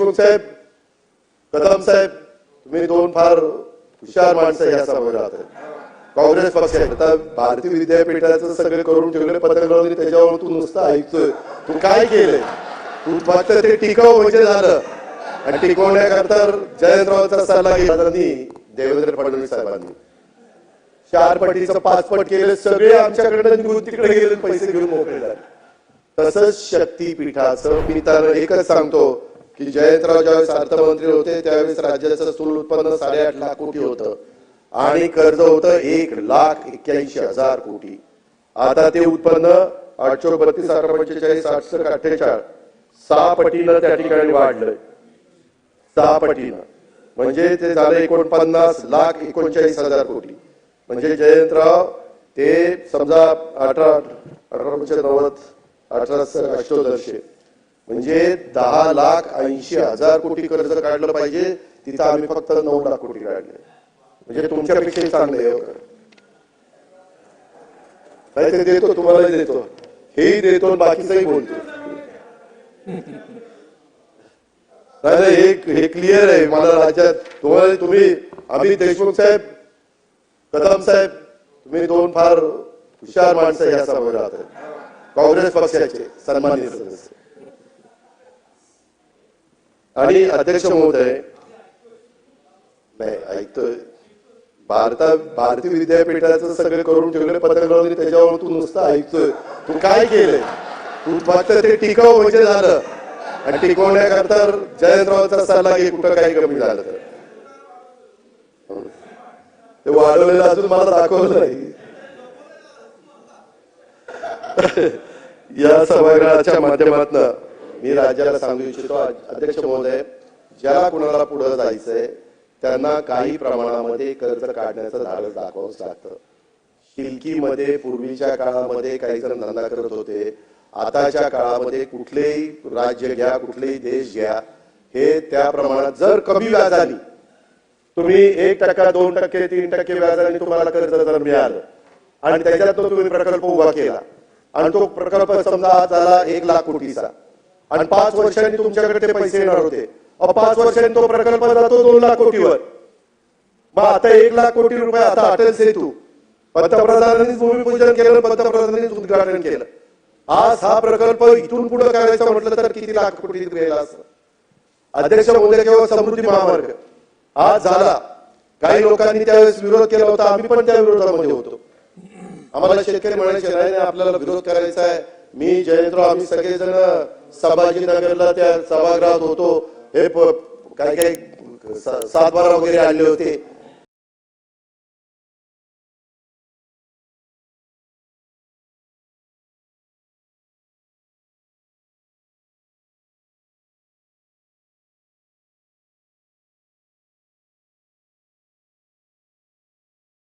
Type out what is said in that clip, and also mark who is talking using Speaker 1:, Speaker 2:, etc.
Speaker 1: देशमुख साहेब कदम साहेब तुम्ही दोन फार हुशार माणसं या समाजात काँग्रेस पक्षाचे आता भारतीय विद्यापीठाचं सगळं करून ठेवलं पत्रकार त्याच्यावर तू नुसतं ऐकतोय तू काय केलंय तू फक्त ते टिकाव म्हणजे झालं आणि टिकवण्याकरता जयंतरावचा सल्ला घेतला देवेंद्र फडणवीस साहेबांनी चार पटीचं पाच पट केले सगळे आमच्याकडे निघून तिकडे गेले पैसे घेऊन मोकळे झाले तसंच शक्तीपीठाचं मी तर एकच सांगतो की जयंतराव ज्यावेळेस अर्थमंत्री होते त्यावेळेस राज्याचं स्थूल उत्पन्न साडेआठ लाख कोटी होतं. आणि कर्ज होतं एक लाख एक्क्याऐंशी हजार कोटी. आता ते उत्पन्न आठशे बत्तीस हजार पंचेचाळीस आठशे अठ्ठेचाळीस सहा पटीनं त्या ठिकाणी वाढलंय. सहा पटीनं. म्हणजे ते झालं एकोणपन्नास लाख एकोणचाळीस हजार कोटी. म्हणजे जयंतराव ते समजा अठरा अठरा नव्वद अठरा अष्टोदरशे म्हणजे दहा लाख ऐंशी हजार कोटी कर्ज काढलं पाहिजे तिथं आम्ही फक्त नऊ लाख कोटी काढले. म्हणजे तुमच्यापेक्षाही चांगले आहे हो. नाही ते देतो तुम्हालाही देतो. हेही देतो बाकीचंही बोलतो. नाही हे हे क्लिअर आहे. मला राज्यात तुम्हाला तुम्ही अमित देशमुख साहेब कदम साहेब तुम्ही दोन फार हुशार माणसं या समाजात काँग्रेस पक्षाचे सन्मानित सदस्य. आणि अध्यक्ष महोदय नाही ऐकतोय भारता भारतीय विद्यापीठाचं सगळं करून ठेवलं पत्रकार त्याच्यावर तू नुसतं ऐकतोय. तू काय केलंय? तू फक्त ते टिकाव म्हणजे झालं. आणि टिकवण्याकरता जयंतरावचा सल्ला घे कुठं काही कमी झालं तर. ते वाढवलेलं अजून मला दाखवलं नाही. या सभागृहाच्या माध्यमातून मी राज्याला सांगू इच्छितो अध्यक्ष महोदय ज्याला कुणाला पुढे जायचंय त्यांना काही प्रमाणामध्ये कर्ज काढण्याचं धाडस दाखवावंच लागतं. शिल्कीमध्ये पूर्वीच्या काळामध्ये काही जण धंदा करत होते. आताच्या काळामध्ये कुठलेही राज्य घ्या कुठलेही देश घ्या हे त्या प्रमाणात जर कमी व्याज आली तुम्ही एक टक्का दोन टक्के तीन टक्के व्याजाने तुम्हाला कर्ज जर मिळालं आणि त्याच्यात तो तुम्ही प्रकल्प उभा केला आणि तो प्रकल्प समजा आज झाला एक लाख कोटीचा आणि पाच वर्षांनी तुमच्याकडे ते पैसे येणार होते. पाच वर्षांनी तो प्रकल्प जातो दोन लाख कोटीवर. मग आता एक लाख कोटी रुपये आता अटल सेतू. पंतप्रधानांनी भूमिपूजन केलं पंतप्रधानांनी उद्घाटन केलं. आज हा प्रकल्प इथून पुढे करायचा म्हटलं तर किती लाख कोटी गेला अध्यक्ष महोदय किंवा समृद्धी महामार्ग. आज झाला. काही लोकांनी त्यावेळेस विरोध केला होता. आम्ही पण त्या विरोधामध्ये होतो. आम्हाला शेतकरी म्हणायचे नाही, आपल्याला विरोध करायचा आहे. मी जयंतराव आम्ही सगळेजण संभाजीनगरला त्या सभागृहात होतो. हे प- काही काही सातबारा वगैरे आले होते.